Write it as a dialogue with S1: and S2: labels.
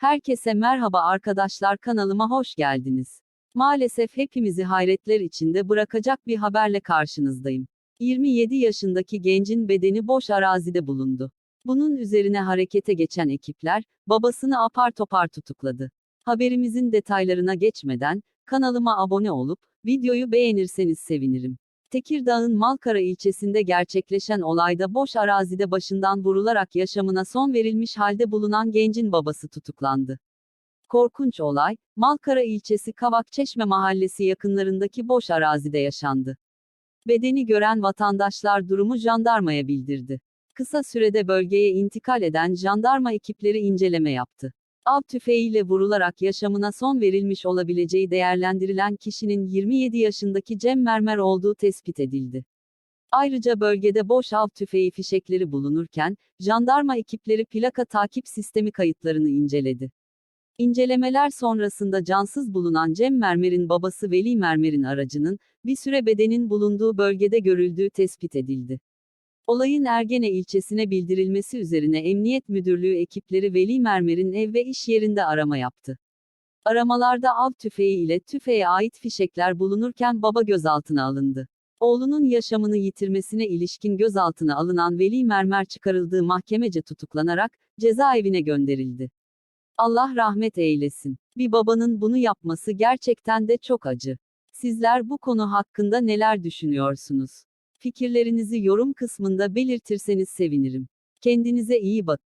S1: Herkese merhaba arkadaşlar kanalıma hoş geldiniz. Maalesef hepimizi hayretler içinde bırakacak bir haberle karşınızdayım. 27 yaşındaki gencin bedeni boş arazide bulundu. Bunun üzerine harekete geçen ekipler, babasını apar topar tutukladı. Haberimizin detaylarına geçmeden, kanalıma abone olup, videoyu beğenirseniz sevinirim. Tekirdağ'ın Malkara ilçesinde gerçekleşen olayda boş arazide başından vurularak yaşamına son verilmiş halde bulunan gencin babası tutuklandı. Korkunç olay, Malkara ilçesi Kavakçeşme mahallesi yakınlarındaki boş arazide yaşandı. Bedeni gören vatandaşlar durumu jandarmaya bildirdi. Kısa sürede bölgeye intikal eden jandarma ekipleri inceleme yaptı. Av tüfeğiyle vurularak yaşamına son verilmiş olabileceği değerlendirilen kişinin 27 yaşındaki Cem Mermer olduğu tespit edildi. Ayrıca bölgede boş av tüfeği fişekleri bulunurken, jandarma ekipleri plaka takip sistemi kayıtlarını inceledi. İncelemeler sonrasında cansız bulunan Cem Mermer'in babası Veli Mermer'in aracının, bir süre bedenin bulunduğu bölgede görüldüğü tespit edildi. Olayın Ergene ilçesine bildirilmesi üzerine Emniyet Müdürlüğü ekipleri Veli Mermer'in ev ve iş yerinde arama yaptı. Aramalarda av tüfeği ile tüfeğe ait fişekler bulunurken baba gözaltına alındı. Oğlunun yaşamını yitirmesine ilişkin gözaltına alınan Veli Mermer çıkarıldığı mahkemece tutuklanarak cezaevine gönderildi. Allah rahmet eylesin. Bir babanın bunu yapması gerçekten de çok acı. Sizler bu konu hakkında neler düşünüyorsunuz? Fikirlerinizi yorum kısmında belirtirseniz sevinirim. Kendinize iyi bakın.